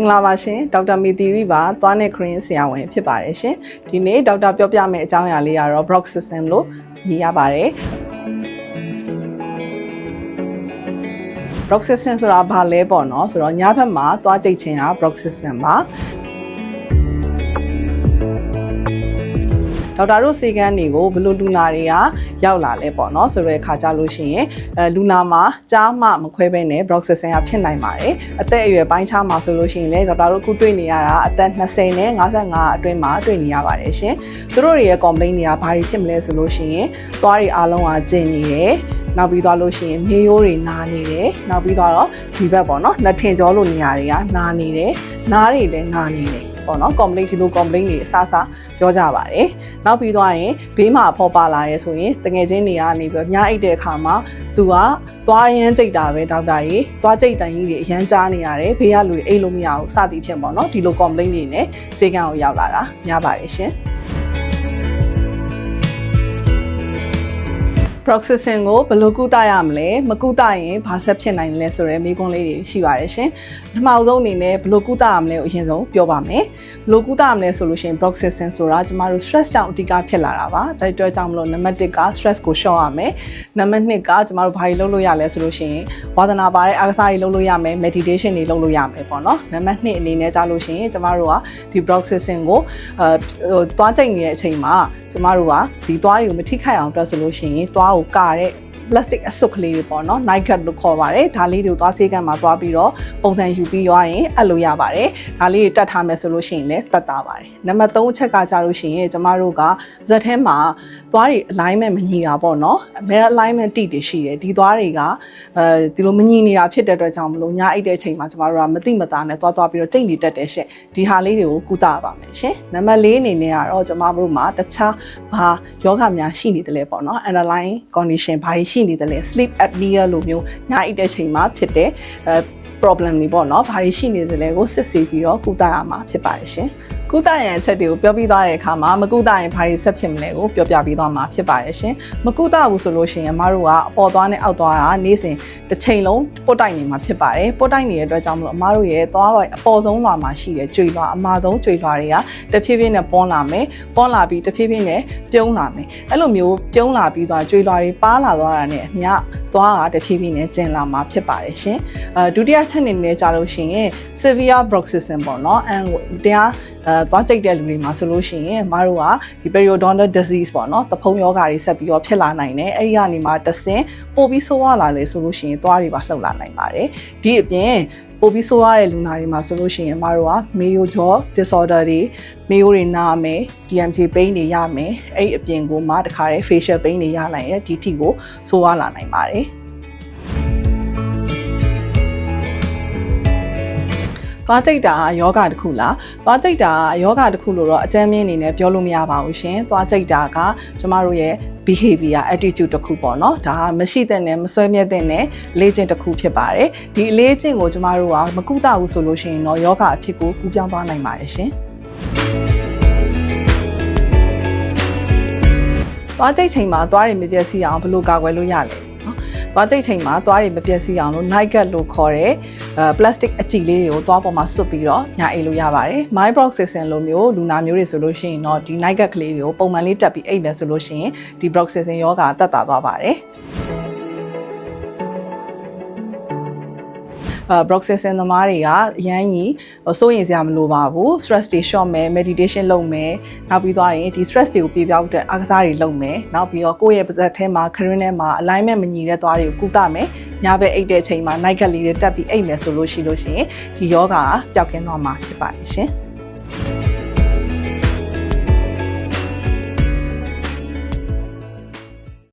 င်္ဂလာပါရှင်ဒေါက်တာမီတီရီပါသွားနဲ့ခရင်ဆရာဝန်ဖြစ်ပါတယ်ရှင်ဒီနေ့ဒေါက်တာပြောပြမယ့်အကြောင်းအရာလေးကတော့ Brock system လို့မြင်ရပါတယ် Brock system ဆိုတာဘာလဲပေါ့နော်ဆိုတော့ညဘက်မှာသွားကြိတ်ခြင်းက Brock system ပါ ဒေါက်တာတို့စေကန်းတွေကိုဘယ်လိုလူနာတွေကရောက်လာလဲပေါ့နော်ဆိုတော့အခါကြလို့ရှိရင်အဲလူနာမှာကြားမှမခွဲဘဲနဲ့ Brock system ကဖြစ်နိုင်ပါတယ်အသက်အရွယ်ပိုင်းခြားမှာဆိုလို့ရှိရင်လည်းဒေါက်တာတို့အခုတွေ့နေရတာအသက်20နဲ့55အတွင်းမှာတွေ့နေရပါတယ်ရှင်သူတို့တွေရဲ့ complaint တွေကဘာတွေဖြစ်မလဲဆိုလို့ရှိရင်သွားတွေအားလုံးကကျင်နေတယ်နောက်ပြီးသွားလို့ရှိရင်မေးရိုးတွေနာနေတယ်နောက်ပြီးသွားတော့ဒီဘက်ပေါ့နော်နှထင်ကြောလို့နေရာတွေကနာနေတယ်နားတွေလည်းနာနေတယ် ပေါ့နော် complaint ဒီလို complaint တွေအစားစားပြောကြပါတယ်နောက်ပြီးသွားရင်ဘေးမှာအဖော်ပါလာရဲဆိုရင်တငယ်ချင်းတွေကနေပြီးတော့ညအိတ်တဲ့အခါမှာသူကသွားရမ်းကြိတ်တာပဲဒေါက်တာကြီးသွားကြိတ်တန်ကြီးတွေအရမ်းကြားနေရတယ်ဘေးကလူတွေအိတ်လို့မရဘူးစသည်ဖြင့်ပေါ့နော်ဒီလို complaint တွေနဲ့စေကံကိုရောက်လာတာများပါတယ်ရှင် proxysin ကိုဘယ်လိုကုသရမလဲမကုသရင်ဘာဆက်ဖြစ်နိုင်လဲဆိုတဲ့မိကွန်းလေးတွေရှိပါတယ်ရှင်ပထမဆုံးအနေနဲ့ဘယ်လိုကုသရမလဲကိုအရင်ဆုံးပြောပါမယ်ဘယ်လိုကုသရမလဲဆိုလို့ရှိရင် proxysin ဆိုတာကျမတို့ stress ကြောင့်အဓိကဖြစ်လာတာပါဒါအတွက်ကြောင့်မလို့နံပါတ်1က stress ကိုရှော့ရမယ်နံပါတ်2ကကျမတို့ဘာတွေလုပ်လို့ရလဲဆိုလို့ရှိရင်ဝါသနာပါတဲ့အားကစားတွေလုပ်လို့ရမယ် meditation တွေလုပ်လို့ရမယ်ပေါ့နော်နံပါတ်2အနေနဲ့ကြာလို့ရှိရင်ကျမတို့ကဒီ proxysin ကိုအဲဟိုသွားကြိတ်နေတဲ့အချိန်မှာကျမတို့ကဒီသွားတွေကိုမထိခိုက်အောင်အတွက်ဆိုလို့ရှိရင်သွားကိုကာတဲ့ plastic အစွပ်ကလေးတွေပေါ့နော် night guard လို့ခေါ်ပါတယ်ဒါလေးတွေကိုသွားဆေးကမ်းမှာသွားပြီးတော့ပုံစံယူပြီးရွာရင်အပ်လို့ရပါတယ်ဒါလေးတွေတတ်ထားမယ်ဆိုလို့ရှိရင်လည်းတတ်တာပါတယ်နံပါတ်3အချက်ကကြလို့ရှိရင်ကျမတို့ကဇက်ထဲမှာသွားတွေ alignment မညီတာပေါ့နော်ဘယ် alignment တိတွေရှိတယ်ဒီသွားတွေကအဲဒီလိုမညီနေတာဖြစ်တဲ့အတွက်ကြောင့်မလို့ညအိတ်တဲ့အချိန်မှာကျမတို့ကမတိမတာနဲ့သွားသွားပြီးတော့ကြိတ်နေတတ်တယ်ရှင့်ဒီဟာလေးတွေကိုကုသပါမယ်ရှင်နံပါတ်4အနေနဲ့ကတော့ကျမတို့မှာတခြားဘာယောဂများရှိနေတယ်လဲပေါ့နော် underlying condition ဘာတွေရှိနေတယ်လဲ sleep apnea လိုမျိုးညအိတ်တဲ့အချိန်မှာဖြစ်တဲ့အဲ problem တွေပေါ့နော်ဘာတွေရှိနေတယ်လဲကိုစစ်ဆေးပြီးတော့ကုသရမှာဖြစ်ပါတယ်ရှင် ကုသရန်အချက်တွေကိုပြောပြသွားတဲ့အခါမှာမကုသရင်ဘာတွေဆက်ဖြစ်မလဲကိုပြောပြပြီးသွားမှာဖြစ်ပါတယ်ရှင်မကုသဘူးဆိုလို့ရှိရင်အမတို့ကအပေါ်သွားနဲ့အောက်သွားကနေ့စဉ်တစ်ချိန်လုံးပုတ်တိုက်နေမှာဖြစ်ပါတယ်ပုတ်တိုက်နေတဲ့အတွက်ကြောင့်မလို့အမတို့ရဲ့သွားပေါ်အပေါ်ဆုံးလွှာမှာရှိတဲ့ကြွေလွှာအမဆုံးကြွေလွှာတွေကတဖြည်းဖြည်းနဲ့ပွန်းလာမယ်ပွန်းလာပြီးတဖြည်းဖြည်းနဲ့ပြုံးလာမယ်အဲ့လိုမျိုးပြုံးလာပြီးသွားကြွေလွှာတွေပါလာသွားတာနဲ့အမျှသွားကတဖြည်းဖြည်းနဲ့ကျင်လာမှာဖြစ်ပါတယ်ရှင်အဲဒုတိယချက်အနေနဲ့ကြာလို့ရှိရင် severe bruxism ပေါ့နော်အဲတရား အဲသွားကြိတ်တဲ့လူတွေမှာဆိုလို့ရှိရင်မတို့ကဒီ periodontal disease ပေါ့နော်သဖုံးယောဂါတွေဆက်ပြီးတော့ဖြစ်လာနိုင်တယ်အဲ့ဒီကနေမှတဆင်ပို့ပြီးဆိုးရလာလေဆိုလို့ရှိရင်သွားတွေပါလှုပ်လာနိုင်ပါတယ်ဒီအပြင်ပို့ပြီးဆိုးရတဲ့လူနာတွေမှာဆိုလို့ရှိရင်မတို့ကမေယိုဂျော disorder တွေမေယိုတွေနာမယ် DMT pain တွေရမယ်အဲ့ဒီအပြင်ကိုမှတခါတည်း facial pain တွေရနိုင်ရဲ့ဒီထိကိုဆိုးရလာနိုင်ပါတယ် သွားကြိတ်တာယောဂတစ်ခုလားသွားကြိတ်တာယောဂတစ်ခုလို့တော့အကြမ်းမြင့်အနေနဲ့ပြောလို့မရပါဘူးရှင်သွားကြိတ်တာကကျမတို့ရဲ့ behavior attitude တစ်ခုပေါ့နော်ဒါကမရှိတဲ့နဲ့မဆွဲမြဲတဲ့နဲ့လေ့ကျင့်တစ်ခုဖြစ်ပါတယ်ဒီအလေးကျင့်ကိုကျမတို့ကမကုသဘူးဆိုလို့ရှိရင်တော့ယောဂအဖြစ်ကိုကူးပြောင်းသွားနိုင်ပါတယ်ရှင်သွားကြိတ်ချိန်မှာသွားရမပြည့်စည်အောင်ဘယ်လိုကာကွယ်လို့ရလဲနော် သွားကြိတ်ချိန်မှာသွားရမပြည့်စည်အောင်လို့ night guard လို့ခေါ်တဲ့အဲ plastic အကြည်လေးတွေကိုသွားပေါ်မှာစွတ်ပြီးတော့ညာအိတ်လို့ရပါတယ်။ my broxysin လိုမျိုးလူနာမျိုးတွေဆိုလို့ရှိရင်တော့ဒီ night guard ကလေးတွေကိုပုံမှန်လေးတက်ပြီးအိတ်မယ်ဆိုလို့ရှိရင်ဒီ broxysin ယောဂတက်တာသွားပါတယ်။ အဲ broxysin သမားတွေကအရန်ကြီးစိုးရင်စရာမလိုပါဘူး stress တွေ short မယ် meditation လုပ်မယ်နောက်ပြီးသွားရင်ဒီ stress တွေကိုပြေပြောက်တဲ့အားကစားတွေလုပ်မယ်နောက်ပြီးတော့ကိုယ့်ရဲ့ပါးစပ်ထဲမှာခရင်းထဲမှာ alignment မညီတဲ့သွားတွေကိုကုသမယ်ညဘက်အိတ်တဲ့အချိန်မှာ night guard လေးတွေတက်ပြီးအိတ်မယ်ဆိုလို့ရှိလို့ရှိရင်ဒီယောဂကပျောက်ကင်းသွားမှာဖြစ်ပါတယ်ရှင်